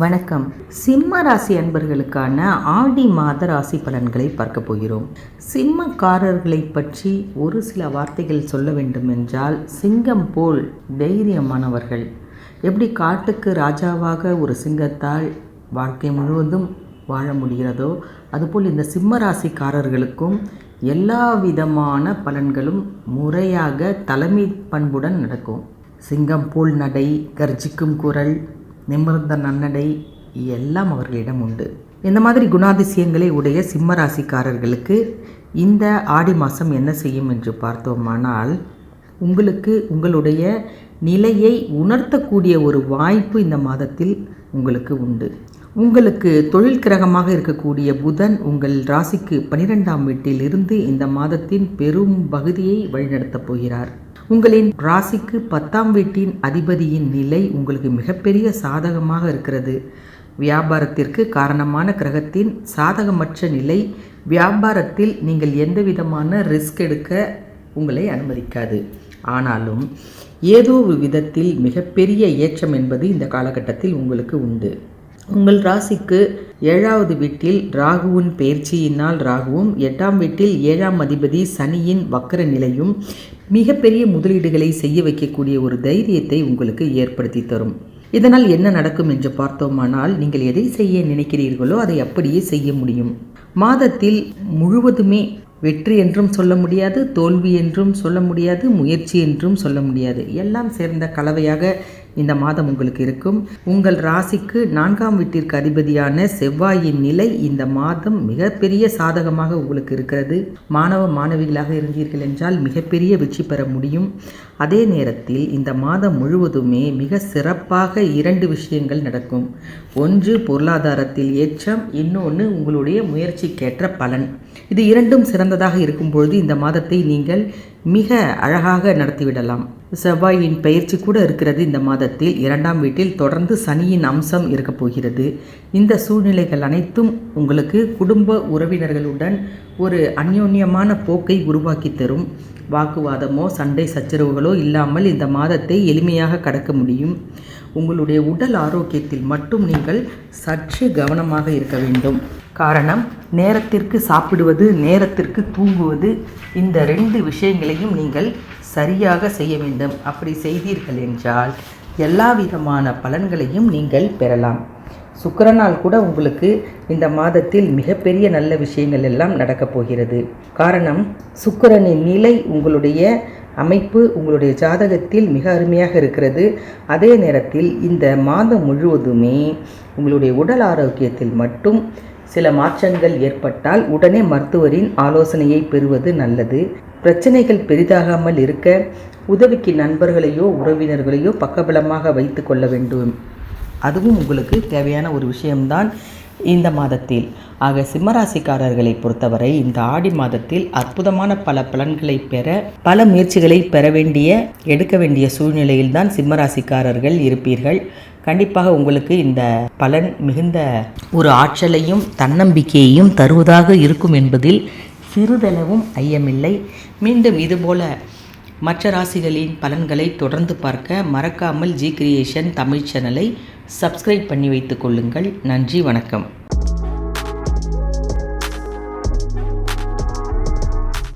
வணக்கம். சிம்ம ராசி அன்பர்களுக்கான ஆடி மாத ராசி பலன்களை பார்க்க போகிறோம். சிம்மக்காரர்களை பற்றி ஒரு சில வார்த்தைகள் சொல்ல வேண்டும் என்றால் சிங்கம் போல் தைரியமானவர்கள். எப்படி காட்டுக்கு ராஜாவாக ஒரு சிங்கத்தால் வாழ்க்கை முழுவதும் வாழ முடிகிறதோ அதுபோல் இந்த சிம்ம ராசிக்காரர்களுக்கும் எல்லா விதமான பலன்களும் முறையாக தலைமை பண்புடன் நடக்கும். சிங்கம் போல் நடை கர்ஜிக்கும் குரல் நிமிர்ந்த நன்னடை எல்லாம் அவர்களிடம் உண்டு. இந்த மாதிரி குணாதிசயங்களை உடைய சிம்ம ராசிக்காரர்களுக்கு இந்த ஆடி மாதம் என்ன செய்யும் என்று பார்த்தோமானால் உங்களுக்கு உங்களுடைய நிலையை உணர்த்தக்கூடிய ஒரு வாய்ப்பு இந்த மாதத்தில் உங்களுக்கு உண்டு. உங்களுக்கு தொழில் கிரகமாக இருக்கக்கூடிய புதன் உங்கள் ராசிக்கு பனிரெண்டாம் வீட்டில் இருந்து இந்த மாதத்தின் பெரும் பகுதியை வழிநடத்தப் போகிறார். உங்களின் ராசிக்கு பத்தாம் வீட்டின் அதிபதியின் நிலை உங்களுக்கு மிகப்பெரிய சாதகமாக இருக்கிறது. வியாபாரத்திற்கு காரணமான கிரகத்தின் சாதகமற்ற நிலை வியாபாரத்தில் நீங்கள் எந்த விதமான ரிஸ்க் எடுக்க உங்களை அனுமதிக்காது. ஆனாலும் ஏதோ ஒரு விதத்தில் மிகப்பெரிய ஏற்றம் என்பது இந்த காலகட்டத்தில் உங்களுக்கு உண்டு. உங்கள் ராசிக்கு ஏழாவது வீட்டில் ராகுவின் பயிற்சியினால் ராகுவும் எட்டாம் வீட்டில் ஏழாம் அதிபதி சனியின் வக்கர நிலையும் மிகப்பெரிய முதலீடுகளை செய்ய வைக்கக்கூடிய ஒரு தைரியத்தை உங்களுக்கு ஏற்படுத்தி தரும். இதனால் என்ன நடக்கும் என்று பார்த்தோமானால் நீங்கள் எதை செய்ய நினைக்கிறீர்களோ அதை அப்படியே செய்ய முடியும். மாதத்தில் முழுவதுமே வெற்றி என்றும் சொல்ல முடியாது தோல்வி என்றும் சொல்ல முடியாது முயற்சி என்றும் சொல்ல முடியாது. எல்லாம் சேர்ந்த கலவையாக இந்த மாதம் உங்களுக்கு இருக்கும். உங்கள் ராசிக்கு நான்காம் வீட்டிற்கு அதிபதியான செவ்வாயின் நிலை இந்த மாதம் மிகப்பெரிய சாதகமாக உங்களுக்கு இருக்கிறது. மாணவ மாணவிகளாக இருந்தீர்கள் என்றால் மிகப்பெரிய வெற்றி பெற முடியும். அதே நேரத்தில் இந்த மாதம் முழுவதுமே மிக சிறப்பாக இரண்டு விஷயங்கள் நடக்கும். ஒன்று பொருளாதாரத்தில் ஏற்றம். இன்னொன்று உங்களுடைய முயற்சிக்கேற்ற பலன். இது இரண்டும் சிறந்ததாக இருக்கும் பொழுது இந்த மாதத்தை நீங்கள் மிக அழகாக நடத்திவிடலாம். செவ்வாயின் பயிற்சி கூட இருக்கிறது இந்த மாதத்தில். இரண்டாம் வீட்டில் தொடர்ந்து சனியின் அம்சம் இருக்கப் போகிறது. இந்த சூழ்நிலைகள் அனைத்தும் உங்களுக்கு குடும்ப உறவினர்களுடன் ஒரு அந்யோன்யமான போக்கை உருவாக்கி தரும். வாக்குவாதமோ சண்டை சச்சரவுகளோ இல்லாமல் இந்த மாதத்தை எளிமையாக கடக்க முடியும். உங்களுடைய உடல் ஆரோக்கியத்தில் மட்டும் நீங்கள் சற்று கவனமாக இருக்க வேண்டும். காரணம் நேரத்திற்கு சாப்பிடுவது நேரத்திற்கு தூங்குவது இந்த ரெண்டு விஷயங்களையும் நீங்கள் சரியாக செய்ய வேண்டும். அப்படி செய்தீர்கள் என்றால் எல்லா விதமான பலன்களையும் நீங்கள் பெறலாம். சுக்கரனால் கூட உங்களுக்கு இந்த மாதத்தில் மிகப்பெரிய நல்ல விஷயங்கள் எல்லாம் நடக்கப் போகிறது. காரணம் சுக்கரனின் நிலை உங்களுடைய அமைப்பு உங்களுடைய ஜாதகத்தில் மிக அருமையாக இருக்கிறது. அதே நேரத்தில் இந்த மாதம் முழுவதுமே உங்களுடைய உடல் ஆரோக்கியத்தில் மட்டும் சில மாற்றங்கள் ஏற்பட்டால் உடனே மருத்துவரின் ஆலோசனையை பெறுவது நல்லது. பிரச்சனைகள் பெரிதாகாமல் இருக்க உதவிக்கு நண்பர்களையோ உறவினர்களையோ பக்கபலமாக வைத்து கொள்ள வேண்டும். அதுவும் உங்களுக்கு தேவையான ஒரு விஷயம்தான் இந்த மாதத்தில். ஆக சிம்மராசிக்காரர்களை பொறுத்தவரை இந்த ஆடி மாதத்தில் அற்புதமான பல பலன்களை பெற பல முயற்சிகளை பெற வேண்டிய எடுக்க வேண்டிய சூழ்நிலையில்தான் சிம்மராசிக்காரர்கள் இருப்பீர்கள். கண்டிப்பாக உங்களுக்கு இந்த பலன் மிகுந்த ஒரு ஆற்றலையும் தன்னம்பிக்கையையும் தருவதாக இருக்கும் என்பதில் சிறிதளவும் ஐயமில்லை. மீண்டும் இதுபோல மற்ற ராசிகளின் பலன்களை தொடர்ந்து பார்க்க மறக்காமல் ஜி கிரியேஷன் தமிழ் சேனலை சப்ஸ்கிரைப் பண்ணி வைத்துக் கொள்ளுங்கள். நன்றி வணக்கம்.